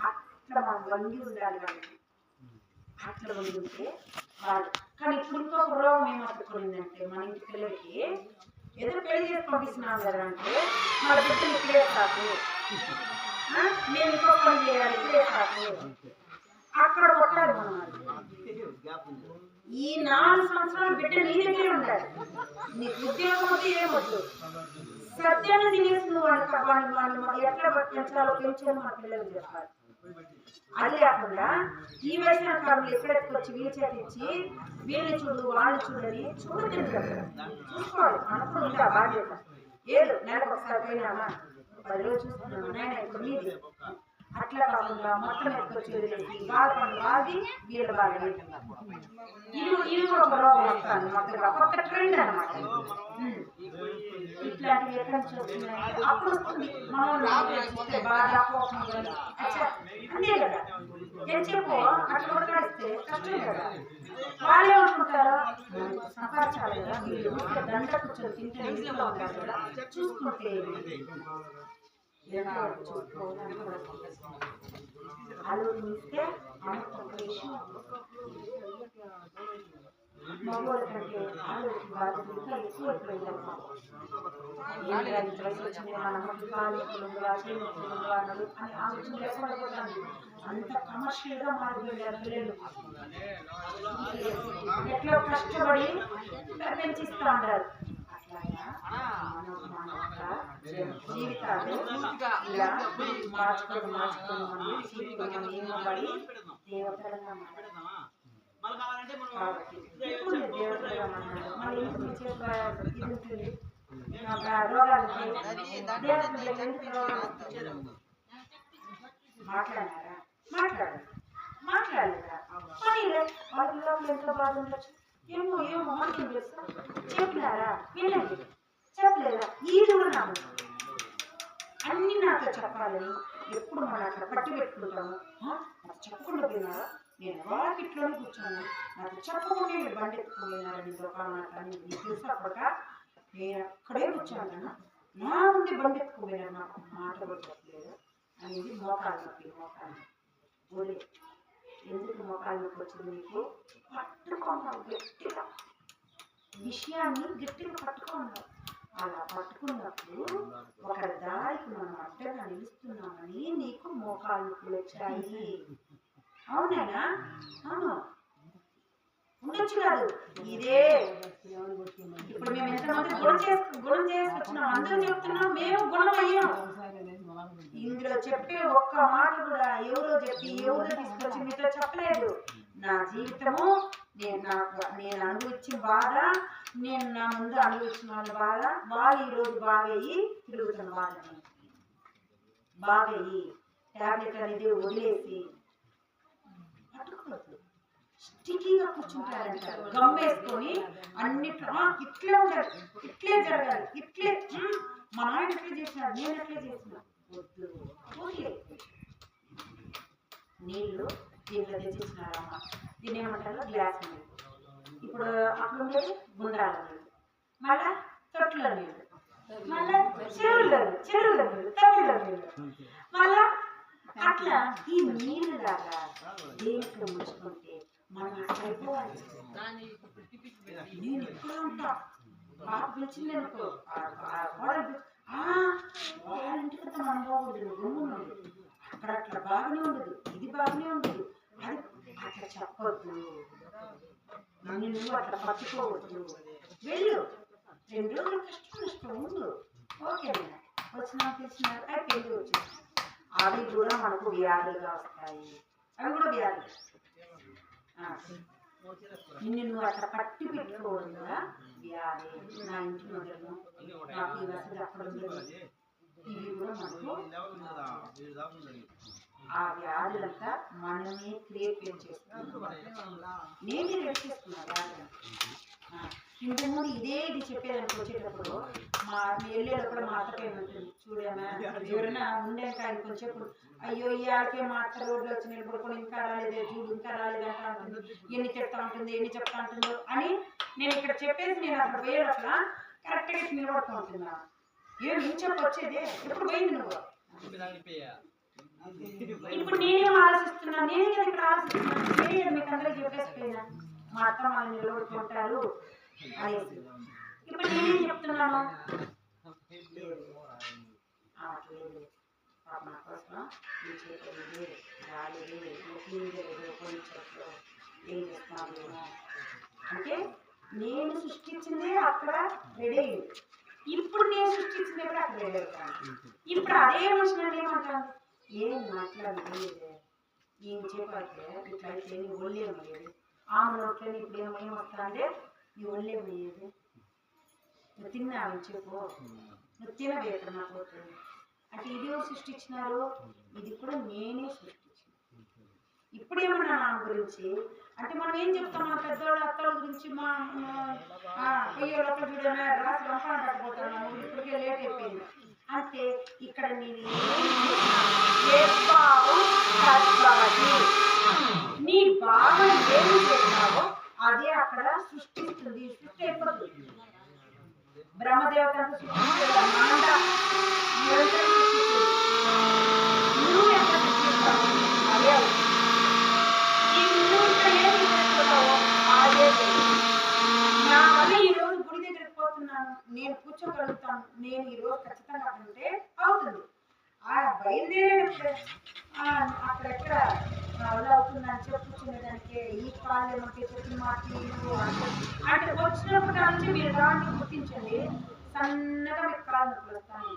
అట్లా మనం వంగి ఉండాలి వాళ్ళకి. అట్లా వంగి ఉంటే వాళ్ళు. కానీ ఇప్పుడు ఇంకొక రోగం ఏమట్టుకుందంటే మన ఇంటి పిల్లలకి ఎదురు పెళ్ళి చేసి పంపిస్తున్నాం కదా అంటే మన బిడ్డలు ఇక్కడే కాదు మేము ఇంకో పని చేయాలి ఇక్కడే కాదు అక్కడ కొట్టాలి మనం ఈ నాలుగు సంవత్సరాలు బిడ్డ నీ దగ్గరే ఉండాలి. నీకు ఉద్యోగం వద్దు. ఏమొద్దు సత్యాన్ని తినేసి వాళ్ళకి వాళ్ళు వాళ్ళు మనం ఎట్లా పెంచాలో పెంచాలో మన పిల్లలు చెప్పాలి అది కాకుండా ఈ వయసులో కాదు ఎక్కడెక్కడ వచ్చి వీల్ చేతిచ్చి వీళ్ళు చూడు వాళ్ళు చూడని చూడలేదు కదా చూసుకోవాలి మనకు ఉంటా బాధ్యత. ఏదో నెలకు ఒకసారి పోయినామా? పది రోజులు చూస్తున్నాను నేను ఇప్పుడు మీది. అట్లా కాకుండా మొత్తం ఎత్తుకొచ్చి బాధపడి బాధి వీళ్ళు బాగా ఇది ఇది కూడా ఒక రోగం వస్తాను మొత్తగా. కొత్త ట్రెండ్ అనమాట ఇలాంటివి ఎక్కడి చూస్తున్నాయి అప్పుడు వస్తుంది. మనం ఆలోచిస్తే బాధ కోపం కానీ, అంతే కదా. ఎంతసేపు అట్లా కొట్లాడిస్తే కష్టం కదా. వాళ్ళు ఏమనుకుంటారా సంపాదించాలి కదా. వీళ్ళు ఊరికే కూర్చొని తింటే ఇంట్లో ఉంటారు కదా. చూసుకుంటే ఆలోచిస్తే అంత ఒక విషయం మగవాళ్ళ కంటే ఆడవాళ్ళకి బాధ్యత ఇంకా ఎక్కువ అయిపోయిందమ్మా ఏంటి అది వయసు వచ్చింది మన అమ్మకి కాలు అని ఆలోచన అంత కమర్షియల్గా మారిపోయారు పిల్లలు ఎట్లా కష్టపడి పెంచిస్తూ ఉంటారు జీవితాలు ఇలా మార్చుకొని మార్చుకొని మనం జీవితం నియమపడి దేవతలుగా మారాలి మన? మాట్లాడారా? మాట్లాడారు? మాట్లాడలేదా ఎంతో బాధ ఉండొచ్చు. ఏమో ఏమో మనకేం తెలుసా చెప్పినారా? వినండి. చెప్పలేదా? ఇది కూడా నా ముందు. అన్ని నాతో చెప్పాలని ఎప్పుడు మనం అక్కడ పట్టి పెట్టుకుంటాము? నాకు చెప్పకుండా పోయినారా నేను వాకిట్లోనే కూర్చున్నాను. నాకు చెప్పకుండా మీరు బండి ఎత్తుకుపోయినారని కానీ నీకు తెలిసినప్పటిక నేను అక్కడే కూర్చోను నా ముందు బండి ఎత్తుకుపోయినారు నాకు మాట కూడా చెప్పలేదు అనేది మోకాలు నొప్పి మోకాలు ఒరే ఎందుకు మోకాలు నొప్పి వచ్చింది నీకు? పట్టుకోండి గట్టిగా. విషయాన్ని గట్టిగా పట్టుకోండి అలా పట్టుకున్నప్పుడు ఒక దారికి మనం అడ్డగా నిలుస్తున్నామని నీకు మోకాలు నొప్పులు వచ్చాయి. అవునేనా అవును? ఉండొచ్చు కాదు. ఇదే. ఇప్పుడు మేము ఎంతమంది గుణం చేసు గుణం చేసుకొచ్చినాం అందరూ చెప్తున్నాం మేము గుణం అయ్యాం. ఇందులో చెప్పే ఒక్క మాట కూడా ఎవరో చెప్పి ఎవరో తీసుకొచ్చి మీతో చెప్పలేదు. నా జీవితము నేను నాకు నేను అనుభవించిన బాధ నేను నా ముందు అనుభవించిన వాళ్ళ బాధ వాళ్ళు ఈరోజు బాగయ్యి తిరుగుతున్న వాళ్ళని బాగయ్యి. టాబ్లెట్ అనేది వదిలేసి పట్టుకోవద్దు స్టికీగా కూర్చుంటారంటారు. గమ్ వేసుకొని అన్నిట్లో ఇట్లే ఉండాలి ఇట్లే జరగాలి ఇట్లే మా నాయన ఎట్లా చేసినాడు నేను ఎట్లా చేసిన. వద్దు వదిలే నీళ్ళు దీంట్లో తెచ్చిచ్చినారమ్మ దీన్ని ఏమంటారు? గ్లాస్ నీళ్ళు. ఇప్పుడు అక్కడ ఉండేది గుండాల నీళ్ళు. మళ్ళా తొట్టుల నీళ్ళు. మళ్ళా చెరువుల చెరువుల నీళ్ళు తమిళ నీళ్ళు. మళ్ళా అట్లా ఈ నీళ్ళు లాగా దేంట్లో ముంచుకుంటే మనం అట్లా అయిపోవాలి నేను ఇక్కడ ఉంటా. బాగా పిలిచింది అనుకో ఆ- ఆ కోడలు పిలిచి, "ఆ, వాళ్ళ ఇంటికి వస్తే మనం బాగుండదు అక్కడ అట్లా బాగానే ఉండదు. ఇది బాగానే ఉండదు. అది అట్లా చెప్పొద్దు. నన్ను నువ్వు అట్లా పట్టుకోవద్దు. వెళ్ళు. రెండు రోజులు కష్టం నష్టం ఉండు. ఓకే వచ్చినా పిలిచినా అయిపోయింది వచ్చింది అవి కూడా మనకు వ్యాధులుగా వస్తాయి. అవి కూడా వ్యాధులు నిన్ను నువ్వు అట్లా పట్టి పెట్టుకోవద్దా వ్యాధి. నా ఇంటి మొదలు. నాకు ఈ వసతి అక్కడ ఇవి కూడా మనకు ఆ వ్యాధులంతా మనమే క్రియేట్ చేస్తున్నాం నేనే రక్షిస్తున్నా వ్యాధులంతా ఇంతకుముందు ఇదే ఇది చెప్పేదానికి వచ్చేటప్పుడు మా వెళ్ళేటప్పుడు మా అత్తకి ఉంటుంది చూడమ్మా ఎవరైనా ఉండాక ఆయన కొంచెం. అయ్యో ఈ ఆడికే మా అత్త రోడ్లు వచ్చి నిలబడుకొని ఇంకా రాలేదే చూడు ఇంకా రాలేదంట అంటుంది ఎన్ని చెప్తా ఉంటుంది ఎన్ని చెప్తా ఉంటుందో అని నేను ఇక్కడ చెప్పేసి నేను అక్కడ పోయేటట్లా కరెక్ట్గా నిలబడుతూ ఉంటున్నా ఏం నేను వచ్చేది. ఎప్పుడు పోయింది నువ్వు? ఇప్పుడు చెప్తున్నాను నేనే కదా ఇక్కడ ఆలోచిస్తున్నా? నేనే మీకు అందరికీ చెప్పేసిపోయినా మా అత్త వాళ్ళు నిలబడుకుంటారు ఇప్పుడు నేనేం చెప్తున్నాను లేదు. పాప నా కోసం చేతులు లేదు, గాలి లేదు, లేదు, కొన్ని చెట్లు ఏం చేస్తున్నాను నేను అంటే నేను సృష్టించిందే అక్కడ రెడీ అయ్యింది ఇప్పుడు నేను సృష్టించింది కూడా అక్కడ రెడీ అవుతాను. ఇప్పుడు అదే మనిషి నన్ను ఏమంటాను ఏం మాట్లాడలేదు ఏం చెప్పట్లేదు ఇట్లా అయితే నీ ఒళ్ళేమయ్యేది ఆమె నోట్లో ఇప్పుడు ఏమో ఏమొస్తుందంటే నీ ఒళ్ళేమయ్యేది నువ్వు తిన్నావు చెప్పు. నువ్వు తినవేక్కడ నాకు పోతుంది అంటే ఇది ఎవరు సృష్టించినారు? ఇది కూడా నేనే సృష్టించిన. ఇప్పుడు ఏమన్నా నాన్న గురించి? అంటే మనం ఏం చెప్తాం? మన పెద్దవాళ్ళ అత్తల గురించి మా పొయ్యోళ్ళ చూడమే రాసి రంపాన పట్టుకుంటున్నాము ఇప్పటికే లేట్ అయిపోయింది. అంటే ఇక్కడ నేను నీ బాగా ఏమి చేసినావో అదే అక్కడ సృష్టిస్తుంది. సృష్టి అయిపోతుంది బ్రహ్మదేవతను నా వల్ల ఈ రోజు గుడి దగ్గరికి పోతున్నాను. నేను కూర్చోగలుగుతాను. నేను ఈ రోజు ఖచ్చితంగా అంటే అవుతుంది. ఆ బయలుదేరేటప్పుడు అక్కడెక్కడ వల్ల అవుతుందని ఈ కాళ్ళు ఏమంటే చెప్పిన అంటే వచ్చినప్పుడు నుంచి మీరు దాన్ని గుర్తించండి. సన్నగా మీకు కాళ్ళు నొప్పులు వస్తాయి.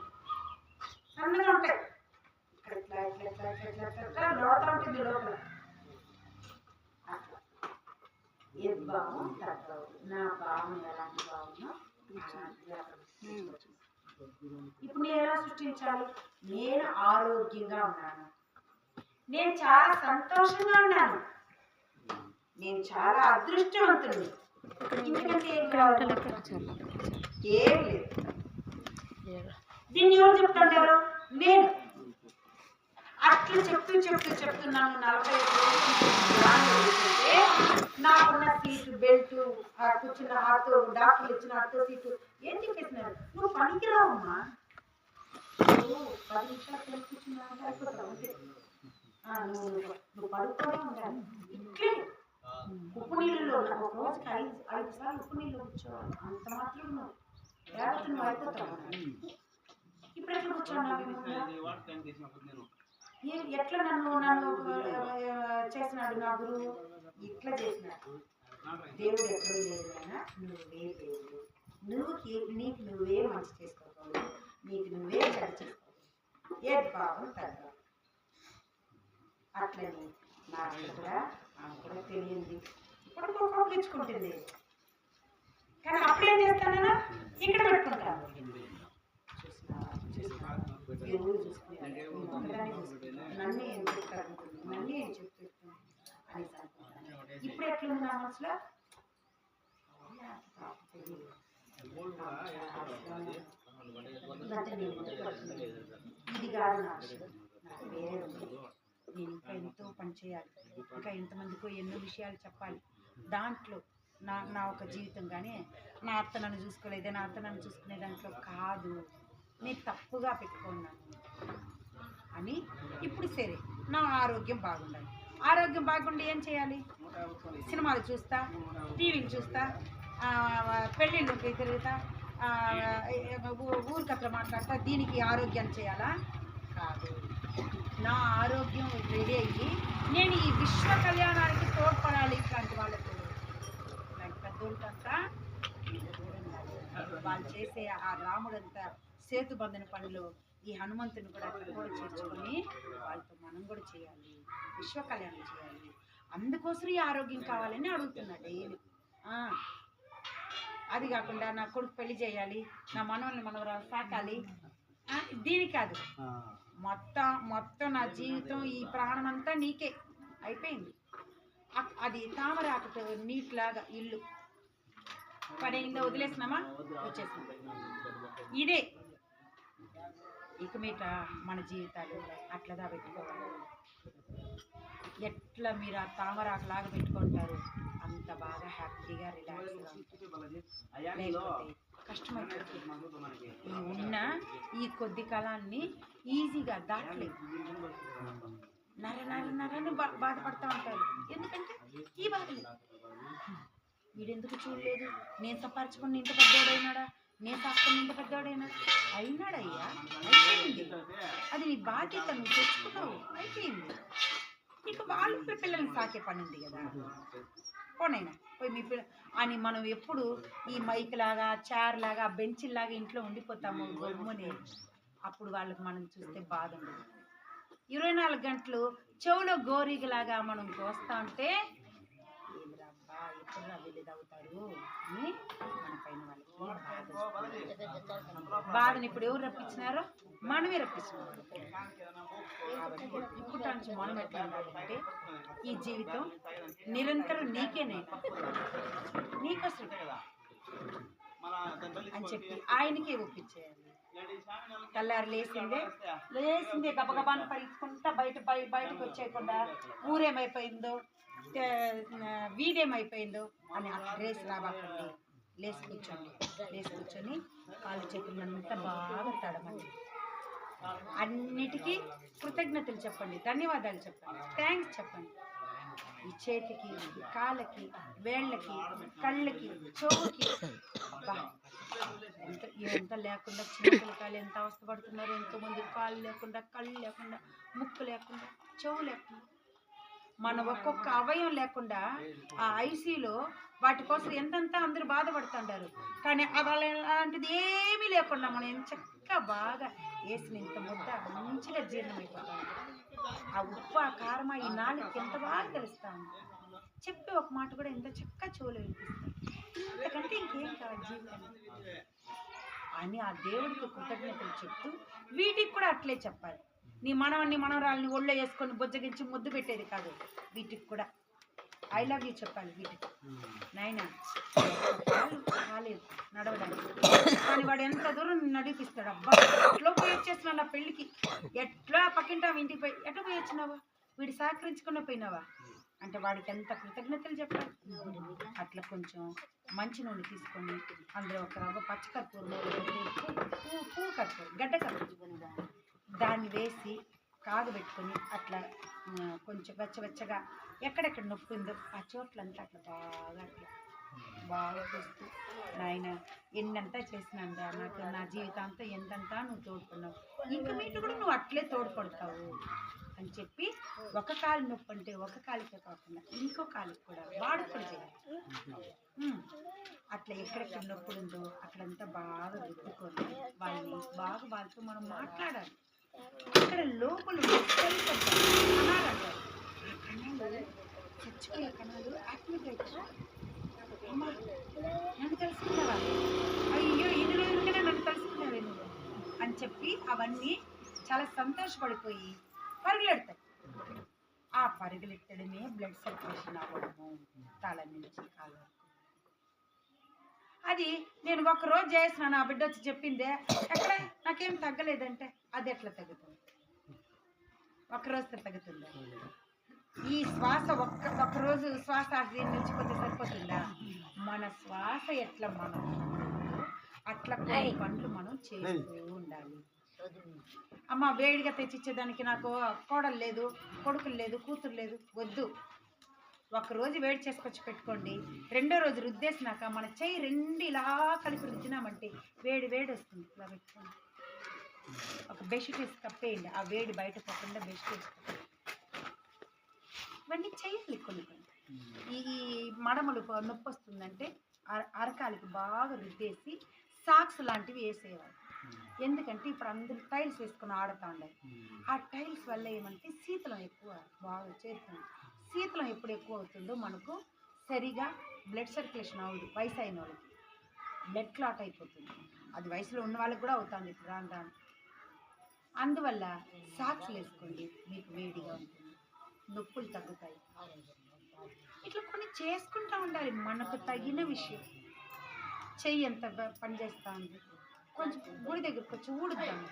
సన్నగా ఉంటాయి. ఇక్కడ ఇట్లా ఇట్లా ఇట్లా ఇట్లా ఇట్లా ఇట్లా లోపల ఉంటుంది లోపల. నా భావం ఎలాంటి భావనో ఇప్పుడు నేను ఎలా సృష్టించాలి? నేను ఆరోగ్యంగా ఉన్నాను. నేను చాలా సంతోషంగా ఉన్నాను. నేను చాలా అదృష్టవంతుడు ఎందుకంటే ఏం ఏం లేదు. దీన్ని ఎవరు చెప్తుంటారు నేను. అట్లా చెప్తూ చెప్తూ చెప్తున్నాను నలభై నాకున్న సీటు బెల్ట్ ఆ కూర్చున్న ఆటో డాక్టర్లు ఇచ్చిన ఆటో సీటు ఏం చెప్పేసినారు నువ్వు పనికిరావమ్మా. నువ్వు పది నిమిషాలు కూర్చున్నా అయిపోతావు నువ్వు పడుకోనే ఇట్లే ఉప్పు నీళ్ళలో నాకు ఒక రోజుకి ఐదు ఐదు సార్లు ఉప్పు నీళ్ళు కూర్చోవాలి. అంత మాత్రం నువ్వు లేకపోతే నువ్వు అయిపోతావు. ఇప్పుడు కూర్చోన్నావు ఏ- ఎట్లా నన్ను నన్ను చేసినాడు నా గురువు ఇట్లా చేసినాడు. దేవుడు ఎక్కడ లేదు అయినా నువ్వే దేవుడు. నువ్వు నీకు నువ్వే మంచి చేసుకోవాలి. నీకు నువ్వే చెడు చేసుకోవాలి. ఏ భావం అట్లనే నాకు కూడా ఆమె కూడా తెలియంది ఇప్పుడు కోపగించుకుంటుంది కానీ అప్పుడేం చేస్తానన్నా ఇక్కడ పెట్టుకుంటాను. నన్ను ఏం చెప్తారు నన్ను ఏం అని. ఇప్పుడు ఎట్లుంది నా మనసులో. ఇది కాదు. నాకు వేరే ఉంది. పనిచేయాలి ఇంకా ఎంతో పని చేయాలి. ఇంకా ఎన్నో విషయాలు చెప్పాలి. దాంట్లో నా నా ఒక జీవితం కానీ నా అత్త నన్ను చూసుకోలేదే నా అత్త నన్ను చూసుకునే దాంట్లో కాదు. నేను తప్పుగా పెట్టుకున్నాను అని ఇప్పుడు సరే నా ఆరోగ్యం బాగుండాలి. ఆరోగ్యం బాగుండి ఏం చేయాలి? సినిమాలు చూస్తా టీవీలు చూస్తా పెళ్ళిళ్ళకి తిరుగుతా ఆ, ఊరికట్లా మాట్లాడతా దీనికి ఆరోగ్యం చేయాలా? కాదు. నా ఆరోగ్యం రెడీ అయ్యి నేను ఈ విశ్వ కళ్యాణానికి తోడ్పడాలి ఇట్లాంటి వాళ్ళతో ఇట్లాంటి పెద్దోళ్ళకంతా వాళ్ళు చేసే ఆ రాముడంతా సేతుబంధన పనిలో పనులు ఈ హనుమంతుని కూడా అక్కడ కూడా చేర్చుకొని వాళ్ళతో మనం కూడా చేయాలి విశ్వ కళ్యాణం చేయాలి. అందుకోసం ఈ ఆరోగ్యం కావాలని అడుగుతున్నా డైలీ అది కాకుండా నా కొడుకు పెళ్ళి చేయాలి నా మనవల్ని మనవరాలు సాకాలి. దీని కాదు. మొత్తం మొత్తం నా జీవితం ఈ ప్రాణం అంతా నీకే. అయిపోయింది. అది తామరాకుతో నీటిలాగా ఇల్లు. పడేయిందో? వదిలేసినామా? వచ్చేసినామా ఇదే. ఇక మీట మన జీవితాలు అట్లదా పెట్టుకోవాలి. ఎట్లా మీరు ఆ తామరాకులాగా పెట్టుకుంటారు? అంత బాగా హ్యాపీగా రిలాక్స్గా. లేకపోతే కష్టమైపోతుంది. ఈ ఉన్న ఈ కొద్ది కాలాన్ని ఈజీగా దాటలేదు. నర నర నరని బా బాధపడతా ఉంటారు. ఎందుకంటే ఈ బాధలు. వీడెందుకు చూడలేదు? నేను సంపాదించుకుని ఇంత పెద్దోడైనాడా? నేను సాకుని ఇంత పెద్దోడైనాడు అయినాడయ్యా. అయిపోయింది. అది నీ బాధ్యత నువ్వు తెచ్చుకున్నావు. అయిపోయింది. ఇక వాళ్ళు పిల్లల్ని సాకే పని ఉంది కదా. పోనైనా పోయి మీ పిల్ల అని మనం ఎప్పుడు ఈ మైక్ లాగా చైర్ లాగా బెంచ్ లాగా ఇంట్లో ఉండిపోతాము గమ్ముని. అప్పుడు వాళ్ళకి మనం చూస్తే బాధ ఉండదు. ఇరవై నాలుగు గంటలు చెవులో గోరీగలాగా మనం కోస్తా ఉంటే ఏంద్రబ్బా అని మన పైన వాళ్ళకి బాధని ఇప్పుడు ఎవరు రప్పించినారో? మనమే రప్పించినారు ఇప్పుడు నుంచి మనం ఎట్లా ఉండాలంటే ఈ జీవితం నిరంతరం నీకేనే. నీకోసం అని చెప్పి ఆయనకే ఒప్పించేయాలి. తెల్లారు లేచిందే లేచిందే గబగబాను పరిచుకుంటా బయట బయటకు వచ్చేయకుండా ఊరేమైపోయిందో తే- వీడేమైపోయిందో అని రేస్ రాబాకండి లేచి కూర్చోండి. లేచి కూర్చొని కాళ్ళు చేతులంతా బాగా తడమండి అన్నిటికీ కృతజ్ఞతలు చెప్పండి ధన్యవాదాలు చెప్పండి థ్యాంక్స్ చెప్పండి. ఈ చేతికి కాళ్ళకి వేళ్ళకి కళ్ళకి చెవుకి అబ్బా, ఎంత ఎంత లేకుండా చిన్న పిల్లకాయలు ఎంత అవస్థపడుతున్నారు ఎంతో మంది కాళ్ళు లేకుండా కళ్ళు లేకుండా ముక్కు లేకుండా చెవు లేకుండా. మన ఒక్కొక్క అవయం లేకుండా ఆ ఐసీలో వాటి కోసం ఎంతంతా అందరూ బాధపడుతుంటారు. కానీ వాళ్ళ అలాంటిది ఏమీ లేకుండా మనం ఎంత చక్కగా బాగా వేసిన ఇంత ముద్ద మంచిగా జీర్ణమైపోతాం. ఆ ఉప్పు ఆ కారం ఈ నాలుగు ఎంత బాగా తెలుస్తా. ఉంది చెప్పి ఒక మాట కూడా ఎంత చక్కగా చెవులు వినిపిస్తాయి ఇంతకంటే ఇంకేం కావాలి జీవితం అని ఆ దేవుడికి కృతజ్ఞతలు చెప్తూ వీటికి కూడా అట్లే చెప్పాలి. నీ మనవన్ని మనవరాలని ఒళ్ళో వేసుకొని బుజ్జగించి ముద్దు పెట్టేది కాదు. వీటికి కూడా. ఐ లవ్ యూ చెప్పాలి వీటికి. నాయన కాలేదు నడవడానికి కానీ వాడు ఎంత దూరం నడిపిస్తాడు అబ్బా. ఎట్లా పోయి వచ్చేసిన నా పెళ్ళికి? ఎట్లా పక్కింటా ఇంటికి పోయి? ఎట్లా పోయి వచ్చినావా వీడు సహకరించుకున్న పోయినావా? అంటే వాడికి ఎంత కృతజ్ఞతలు చెప్పాలి. అట్లా కొంచెం మంచి నూనె తీసుకొని అందులో ఒక రవ్వ పచ్చకర్పూరం పువ్వు పువ్వు కర్పూరం గడ్డ కర్పూరం దాన్ని వేసి కాగబెట్టుకొని అట్లా కొంచెం వెచ్చవెచ్చగా ఎక్కడెక్కడ నొప్పి ఉందో ఆ చోట్లంతా అట్లా బాగా అట్లా బాగా చూస్తూ నాయన ఎన్నంతా చేసినా నాకు నా జీవితాంతా ఎంతంతా నువ్వు తోడుకున్నావు. ఇంకా మీటు కూడా నువ్వు అట్లే తోడ్పడతావు. అని చెప్పి ఒక కాలు నొప్పి అంటే ఒక కాలికే కాకుండా ఇంకో కాలికి కూడా వాడుకొని చేయాలి. అట్లా ఎక్కడెక్కడ నొప్పులు ఉందో అక్కడంతా బాగా రుద్దుకొని వాళ్ళని బాగా వాళ్ళతో మనం మాట్లాడాలి. ఇక్కడ లోపల చచ్చిపోయే కణాలు నన్ను తెలుసుకున్నావా? అయ్యో ఇన్ని రోజులుగానే నన్ను తెలుసుకున్నావే నువ్వు అని చెప్పి అవన్నీ చాలా సంతోషపడిపోయి పరుగులెడతాయి. ఆ పరుగులెత్తడమే బ్లడ్ సర్క్యులేషన్ అవ్వడము తల నుంచి కాళ్ళ అది నేను ఒక రోజు చేసిన నా బిడ్డ వచ్చి చెప్పిందే ఎక్కడ? నాకేం తగ్గలేదంటే అది ఎట్లా తగ్గుతుంది? ఒక రోజుతో తగ్గుతుందా? ఈ శ్వాస ఒక్క ఒకరోజు రోజు శ్వాస నుంచి కొంచెం సరిపోతుందా? మన శ్వాస ఎట్లా మనం అట్లా కొన్ని పనులు మనం చేస్తూ ఉండాలి. అమ్మ వేడిగా తెచ్చిచ్చేదానికి నాకు కోడలు లేదు కొడుకులు లేదు కూతురు లేదు వద్దు. ఒక రోజు వేడి చేసుకొచ్చి పెట్టుకోండి. రెండో రోజు రుద్దేసినాక మన చెయ్యి రెండు ఇలా కలిపి రుద్దినామంటే వేడి వేడి వస్తుంది. ఇలా పెట్టుకోండి. ఒక బెడ్షీట్ వేసి కప్పేయండి. ఆ వేడి బయట పోకుండా బెడ్షీట్ వేసి కప్పేయండి. ఇవన్నీ చేయాలి కొన్ని కొన్ని. ఈ మడమలు నొప్పి వస్తుందంటే అర- అరకాలికి బాగా రుద్దేసి సాక్స్ లాంటివి వేసేయాలి. ఎందుకంటే ఇప్పుడు అందరూ టైల్స్ వేసుకొని ఆడుతూ ఉండాలి ఆ టైల్స్ వల్ల ఏమంటే శీతలం ఎక్కువ బాగా చేరుతుంది. శీతలం ఎప్పుడు ఎక్కువ అవుతుందో మనకు సరిగా బ్లడ్ సర్క్యులేషన్ అవ్వదు వయసు అయిన వాళ్ళకి. బ్లడ్ క్లాట్ అయిపోతుంది. అది వయసులో ఉన్న వాళ్ళకి కూడా అవుతుంది. ఇప్పుడు రాను రాను. అందువల్ల సాక్స్లు వేసుకోండి. మీకు వేడిగా ఉంటుంది. నొప్పులు తగ్గుతాయి. ఇట్లా కొన్ని చేసుకుంటూ ఉండాలి. మనకు తగిన విషయం. చెయ్యి ఎంత బ- ఉంది? కొంచెం గుడి దగ్గరకు వచ్చి ఊడుద్దాము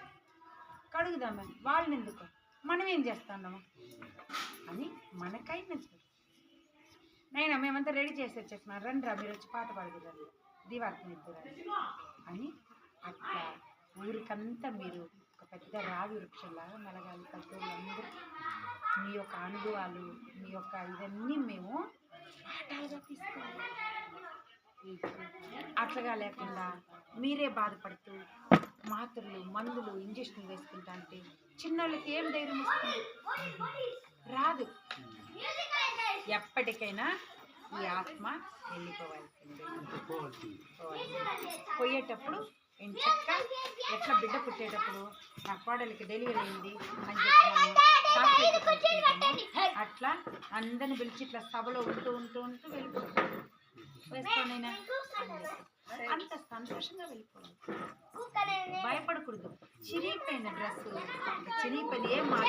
కడుగుదామని వాళ్ళని ఎందుకు? మనం ఏం చేస్తున్నాము అని మనకైనది నైనా మేమంతా రెడీ చేసి వచ్చేస్తున్నాం. రండి రా మీరు వచ్చి పాట పాడుకురండి దీవార్థం ఇద్దరు అని అట్లా ఊరికంతా మీరు ఒక పెద్ద రావి వృక్షంలాగా మెలగాలి పెద్దోళ్ళందరూ మీ యొక్క అనుభవాలు మీ యొక్క ఇవన్నీ మేము పాఠాలుగా తీసుకోవాలి. అట్లగా లేకుండా మీరే బాధపడుతూ మాత్రలు మందులు ఇంజక్షన్లు వేసుకుంటా అంటే చిన్నోళ్ళకి ఏం ధైర్యం వస్తుంది? రాదు. ఎప్పటికైనా ఈ ఆత్మ వెళ్ళిపోవాల్సింది. పోయేటప్పుడు ఎంచక్క ఎట్లా బిడ్డ పుట్టేటప్పుడు నా కోడలికి డెలివరీ అయింది అని చెప్పి అట్లా అందరిని పిలిచి ఇట్లా సభలో ఉంటూ ఉంటూ ఉంటూ వెళ్ళిపోతుంది వేసుకోనైనా అంత సంతోషంగా వెళ్ళిపోవాలి. భయపడకూడదు. చిరిగిపోయిన డ్రెస్. చిరిగిపోయింది ఏం ఆ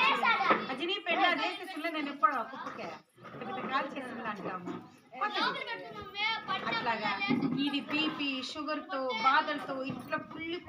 చిరిగిపోయింది అది వేసేసి నేను ఎప్పుడు కుప్పకే పెద్ద కాల్ చేసింది అంటాము. అట్లాగా ఇది బీపీ షుగర్తో బాధలతో ఇట్లా కుళ్ళిపోయి